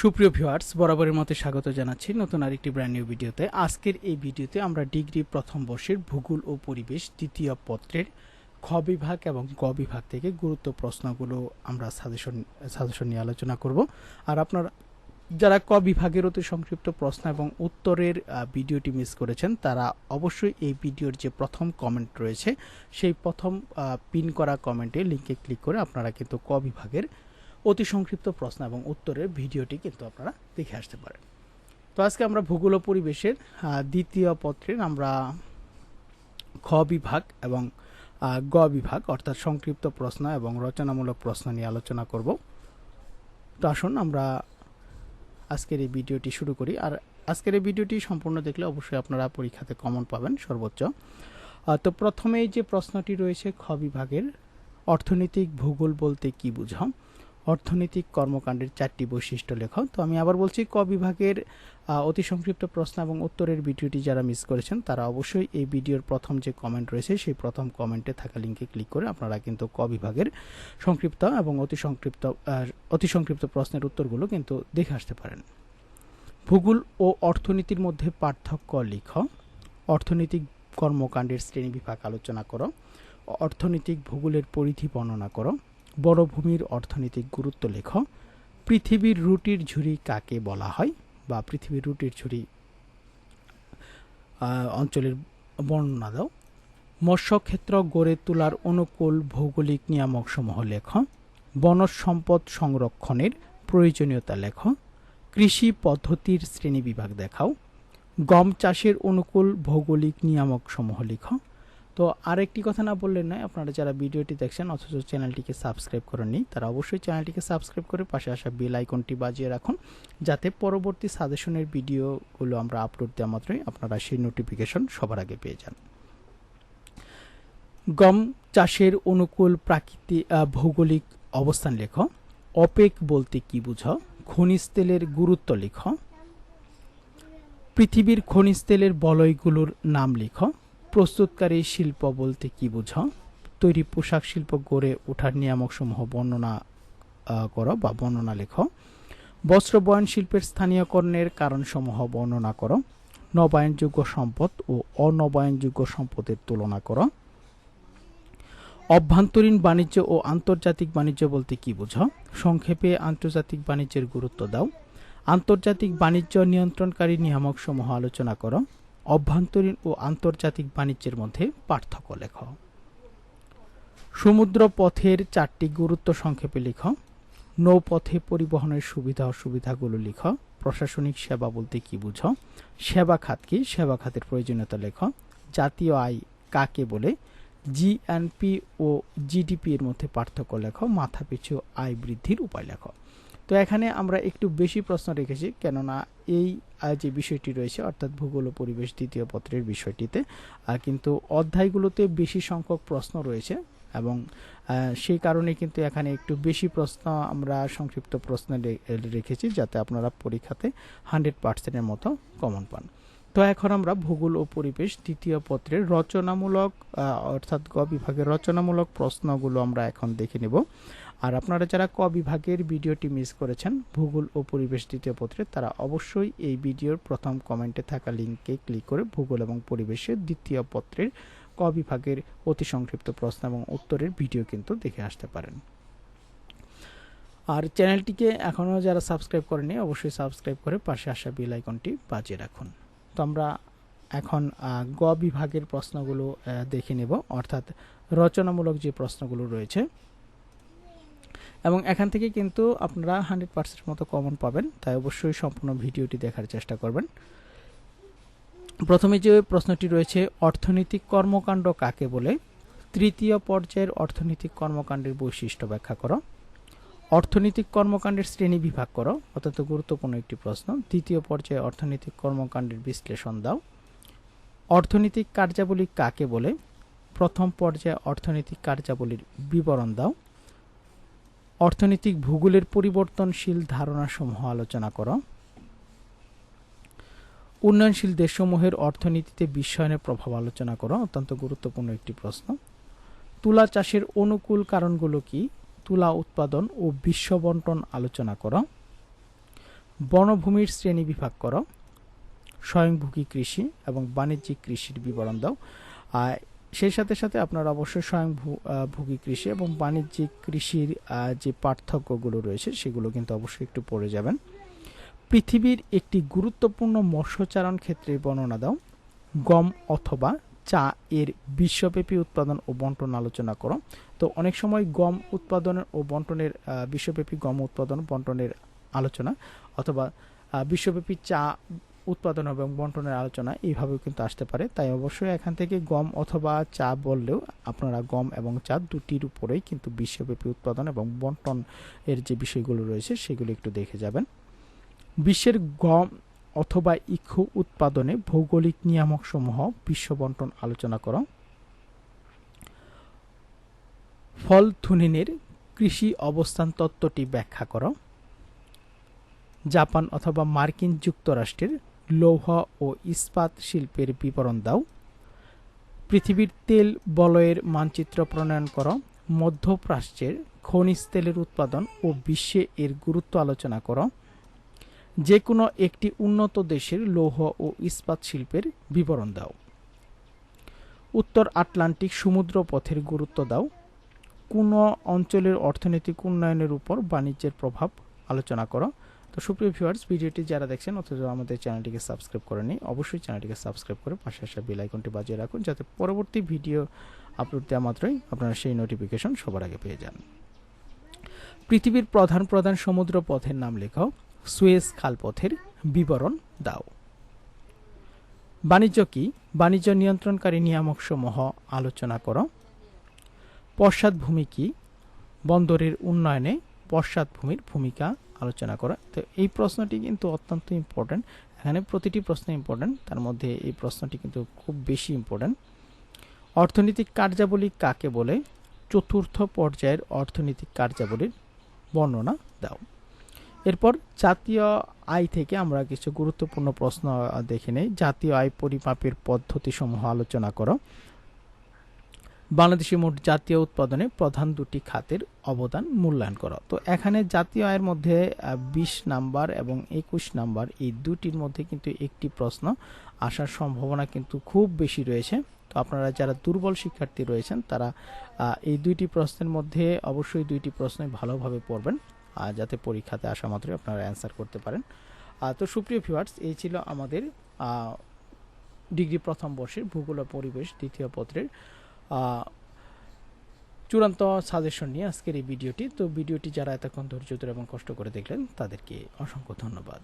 সুপ্রিয় ভিউয়ার্স, বরাবরের মতো স্বাগত জানাচ্ছি নতুন আরেকটি ব্র্যান্ড নিউ ভিডিওতে। আজকের এই ভিডিওতে আমরা ডিগ্রি প্রথম বর্ষের ভূগোল ও পরিবেশ দ্বিতীয় পত্রের খ বিভাগ এবং গ বিভাগ থেকে গুরুত্ব প্রশ্নগুলো আমরা সাজেশন সাজেশন নিয়ে আলোচনা করব। আর আপনার যারা ক বিভাগের অতি সংক্ষিপ্ত প্রশ্ন এবং উত্তরের ভিডিওটি মিস করেছেন, তারা অবশ্যই এই ভিডিওর যে প্রথম কমেন্ট রয়েছে, সেই প্রথম পিন করা কমেন্টে লিঙ্কে ক্লিক করে আপনারা কিন্তু ক বিভাগের অতি সংক্ষিপ্ত প্রশ্ন এবং উত্তরের ভিডিওটি কিন্তু আপনারা দেখে আসতে পারেন। তো আজকে আমরা ভূগোল পরিবেশের দ্বিতীয় পত্রের আমরা খ বিভাগ এবং গ বিভাগ অর্থাৎ সংক্ষিপ্ত প্রশ্ন এবং রচনামূলক প্রশ্ন নিয়ে আলোচনা করব। তো আসুন আমরা আজকের এই ভিডিওটি শুরু করি। আর আজকের এই ভিডিওটি সম্পূর্ণ দেখলে অবশ্যই আপনারা পরীক্ষাতে কমন পাবেন সর্বোচ্চ। তো প্রথমেই যে প্রশ্নটি রয়েছে, খ বিভাগের অর্থনৈতিক ভূগোল বলতে কি বুঝাও? অর্থনৈতিক কর্মকাণ্ডের চারটি বৈশিষ্ট্য লেখো তো আমি আবার বলছি, ক বিভাগের অতি সংক্ষিপ্ত প্রশ্ন এবং উত্তরের ভিডিওটি যারা মিস করেছেন, তারা অবশ্যই এই ভিডিওর প্রথম যে কমেন্ট রয়েছে, সেই প্রথম কমেন্টে থাকা লিঙ্কে ক্লিক করে আপনারা কিন্তু ক বিভাগের সংক্ষিপ্ত এবং অতি সংক্ষিপ্ত অতি সংক্ষিপ্ত প্রশ্নের উত্তরগুলো কিন্তু দেখে আসতে পারেন। ভূগোল ও অর্থনীতির মধ্যে পার্থক্য লিখ। অর্থনৈতিক কর্মকাণ্ডের শ্রেণি বিভাগ আলোচনা করো। অর্থনৈতিক ভূগোলের পরিধি বর্ণনা করো। বড়ভূমির অর্থনৈতিক গুরুত্ব লেখ। পৃথিবীর রুটির ঝুড়ি কাকে বলা হয়? বা পৃথিবীর রুটির ঝুড়ি অঞ্চলের বর্ণনা দাও। মৎস্যক্ষেত্র গড়ে তোলার অনুকূল ভৌগোলিক নিয়ামকসমূহ লেখ। বনজ সম্পদ সংরক্ষণের প্রয়োজনীয়তা লেখ। কৃষি পদ্ধতির শ্রেণীবিভাগ দেখাও। গম চাষের অনুকূল ভৌগোলিক নিয়ামকসমূহ লিখ। তো আরেকটি কথা না বললে নয়, আপনারা যারা ভিডিওটি দেখছেন, অথচ চ্যানেলটিকে সাবস্ক্রাইব করেননি, তারা অবশ্যই চ্যানেলটিকে সাবস্ক্রাইব করে পাশে আসা বেল আইকনটি বাজিয়ে রাখুন, যাতে পরবর্তী সাজেশনের ভিডিওগুলো আমরা আপলোড দেওয়া মাত্রই আপনারা সেই নোটিফিকেশন সবার আগে পেয়ে যান। গম চাষের অনুকূল প্রাকৃতিক ভৌগোলিক অবস্থান লেখ, অপেক বলতে কি বুঝাও খনিজ তেলের গুরুত্ব লিখ, পৃথিবীর খনিজ তেলের বলয়গুলোর নাম লিখ প্রস্তুতকারী শিল্প বলতে কি বুঝাও তৈরি পোশাক শিল্প গড়ে ওঠার নিয়ামকসমূহ বর্ণনা করো বা বর্ণনা লেখো। বস্ত্র বয়ন শিল্পের স্থানীয়করণের কারণসমূহ বর্ণনা করো। নবায়নযোগ্য সম্পদ ও অনবায়নযোগ্য সম্পদের তুলনা করো। অভ্যন্তরীণ বাণিজ্য ও আন্তর্জাতিক বাণিজ্য বলতে কি বোঝাও সংক্ষেপে আন্তর্জাতিক বাণিজ্যের গুরুত্ব দাও। আন্তর্জাতিক বাণিজ্য নিয়ন্ত্রণকারী নিয়ামকসমূহ আলোচনা করো। অভ্যন্তরীণ ও আন্তর্জাতিক বাণিজ্যের মধ্যে পার্থক্য লেখ। সমুদ্র পথের চারটি গুরুত্ব সংক্ষেপে লিখ। নৌপথে পরিবহনের সুবিধা অসুবিধাগুলো লিখ। প্রশাসনিক সেবা বলতে কি বুঝ? সেবা খাত কি? সেবা খাতের প্রয়োজনীয়তা লেখ। জাতীয় আয় কাকে বলে? জিএনপি ও জিডিপি এর মধ্যে পার্থক্য লেখ। মাথাপিছু আয় বৃদ্ধির উপায় লেখ। তো এখানে আমরা একটু বেশি প্রশ্ন রেখেছি, কেননা এই যে বিষয়টি রয়েছে, অর্থাৎ ভূগোল ও পরিবেশ দ্বিতীয় পত্রের বিষয়টিতে কিন্তু অধ্যায়গুলোতে বেশি সংখ্যক প্রশ্ন রয়েছে এবং সেই কারণে কিন্তু এখানে একটু বেশি প্রশ্ন আমরা সংক্ষিপ্ত প্রশ্ন রেখেছি যাতে আপনারা পরীক্ষাতে হান্ড্রেড পার্সেন্টের মতো কমন পান। তো এখন আমরা ভূগোল ও পরিবেশ দ্বিতীয় পত্রের রচনামূলক অর্থাৎ গ বিভাগের রচনামূলক প্রশ্নগুলো আমরা এখন দেখে নেব। আর আপনারা যারা ক বিভাগের ভিডিওটি মিস করেছেন, ভূগোল ও পরিবেশ দ্বিতীয় পত্রে, তারা অবশ্যই এই ভিডিওর প্রথম কমেন্টে থাকা লিঙ্কে ক্লিক করে ভূগোল এবং পরিবেশের দ্বিতীয় পত্রের ক বিভাগের অতি সংক্ষিপ্ত প্রশ্ন এবং উত্তরের ভিডিও কিন্তু দেখে আসতে পারেন। আর চ্যানেলটিকে এখনও যারা সাবস্ক্রাইব করেনি অবশ্যই সাবস্ক্রাইব করে পাশে আসা বেল আইকনটি বাজিয়ে রাখুন। তো আমরা এখন গ বিভাগের প্রশ্নগুলো দেখে নেব। অর্থাৎ রচনামূলক যে প্রশ্নগুলো রয়েছে এবং এখান থেকে কিন্তু আপনারা হান্ড্রেড পার্সেন্ট মতো কমন পাবেন। তাই অবশ্যই সম্পূর্ণ ভিডিওটি দেখার চেষ্টা করবেন। প্রথমে যে প্রশ্নটি রয়েছে, অর্থনৈতিক কর্মকাণ্ড কাকে বলে? তৃতীয় পর্যায়ের অর্থনৈতিক কর্মকাণ্ডের বৈশিষ্ট্য ব্যাখ্যা করো। অর্থনৈতিক কর্মকাণ্ডের শ্রেণি বিভাগ করো, অত্যন্ত গুরুত্বপূর্ণ একটি প্রশ্ন। দ্বিতীয় পর্যায়ে অর্থনৈতিক কর্মকাণ্ডের বিশ্লেষণ দাও। অর্থনৈতিক কার্যাবলী কাকে বলে? প্রথম পর্যায়ে অর্থনৈতিক কার্যাবলীর বিবরণ দাও। অর্থনৈতিক ভূগোলের পরিবর্তনশীল ধারণাসমূহ আলোচনা করো। উন্নয়নশীল দেশসমূহের অর্থনীতিতে বিশ্বায়নের প্রভাব আলোচনা করো, অত্যন্ত গুরুত্বপূর্ণ একটি প্রশ্ন। তুলা চাষের অনুকূল কারণগুলো কি? তুলা উৎপাদন ও বিশ্ব বন্টন আলোচনা করো। বনভূমির শ্রেণি বিভাগ করো। স্বয়ংভোগী কৃষি এবং বাণিজ্যিক কৃষির বিবরণ দাও। সেই সাথে সাথে আপনারা অবশ্যই স্বয়ংভোগী কৃষি এবং বাণিজ্যিক কৃষির যে পার্থক্যগুলো রয়েছে সেগুলো কিন্তু অবশ্যই একটু পড়ে যাবেন। পৃথিবীর একটি গুরুত্বপূর্ণ মৎস্যচারণ ক্ষেত্রের বর্ণনা দাও। গম অথবা চা এর বিশ্বব্যাপী উৎপাদন ও বন্টন আলোচনা করো। তো অনেক সময় গম উৎপাদনের ও বন্টনের বিশ্বব্যাপী গম উৎপাদন বন্টনের আলোচনা অথবা বিশ্বব্যাপী চা উৎপাদন এবং বন্টনের আলোচনা এইভাবেও কিন্তু আসতে পারে। তাই অবশ্যই এখান থেকে গম অথবা চা বললেও আপনারা গম এবং চা দুটির উপরেই কিন্তু বিশ্বব্যাপী উৎপাদন এবং বন্টন এর যে বিষয়গুলো রয়েছে সেগুলো একটু দেখে যাবেন। বিশ্বের গম অথবা ইক্ষু উৎপাদনে ভৌগোলিক নিয়ামকসমূহ বিশ্ব বন্টন আলোচনা করো। ফল থুনিনের কৃষি অবস্থান তত্ত্বটি ব্যাখ্যা করো। জাপান অথবা মার্কিন যুক্তরাষ্ট্রের লৌহ ও ইস্পাত শিল্পের বিবরণ দাও। পৃথিবীর তেল বলয়ের মানচিত্র প্রণয়ন করো। মধ্যপ্রাচ্যের খনিজ তেলের উৎপাদন ও বিশ্বে এর গুরুত্ব আলোচনা করো। যে কোনো একটি উন্নত দেশের লৌহ ও ইস্পাত শিল্পের বিবরণ দাও। উত্তর আটলান্টিক সমুদ্র পথের গুরুত্ব দাও। কোন অঞ্চলের অর্থনৈতিক উন্নয়নের উপর বাণিজ্যের প্রভাব আলোচনা করো। তো সুপ্রিয় ভিউয়ার্স ভিডিওটি যারা দেখছেন, অথচ আমাদের চ্যানেলটিকে সাবস্ক্রাইব করেনি অবশ্যই চ্যানেলটিকে সাবস্ক্রাইব করে পাশে আসা বেল আইকনটি বাজিয়ে রাখুন, যাতে পরবর্তী ভিডিও আপলোড দেওয়া মাত্রই আপনারা সেই নোটিফিকেশন সবার আগে পেয়ে যান। পৃথিবীর প্রধান প্রধান সমুদ্র পথের নাম লেখাও সুয়েজ খালপথের বিবরণ দাও। বাণিজ্য কি? বাণিজ্য নিয়ন্ত্রণকারী নিয়ামক নিয়ামকসমূহ আলোচনা করো। পশ্চাৎভূমি কি? বন্দরের উন্নয়নে পশ্চাৎভূমির ভূমিকা আলোচনা করা। তো এই প্রশ্নটি কিন্তু অত্যন্ত ইম্পর্ট্যান্ট এখানে প্রতিটি প্রশ্ন ইম্পর্ট্যান্ট তার মধ্যে এই প্রশ্নটি কিন্তু খুব বেশি ইম্পর্ট্যান্ট অর্থনৈতিক কার্যাবলী কাকে বলে? চতুর্থ পর্যায়ের অর্থনৈতিক কার্যাবলীর বর্ণনা দাও। এরপর জাতীয় আয় থেকে আমরা কিছু গুরুত্বপূর্ণ প্রশ্ন দেখে নেই। জাতীয় আয় পরিমাপের পদ্ধতিসমূহ আলোচনা করো। বাংলাদেশের মোট জাতীয় উৎপাদনে প্রধান দুটি খাতের অবদান মূল্যায়ন করা। তো এখানে জাতীয় আয়ের মধ্যে বিশ নাম্বার এবং একুশ নাম্বার, এই দুটির মধ্যে কিন্তু একটি প্রশ্ন আসার সম্ভাবনা কিন্তু খুব বেশি রয়েছে। তো আপনারা যারা দুর্বল শিক্ষার্থী রয়েছেন, তারা এই দুইটি প্রশ্নের মধ্যে অবশ্যই দুইটি প্রশ্নই ভালোভাবে পড়বেন যাতে পরীক্ষাতে আসা মাত্রই আপনারা অ্যান্সার করতে পারেন। তো সুপ্রিয় ভিউয়ার্স এই ছিল আমাদের ডিগ্রি প্রথম বর্ষের ভূগোল পরিবেশ দ্বিতীয় পত্রের চূড়ান্ত সাজেশন নিয়ে আজকের এই ভিডিওটি তো ভিডিওটি যারা এতক্ষণ ধৈর্য ধরে এবং কষ্ট করে দেখলেন, তাদেরকে অসংখ্য ধন্যবাদ।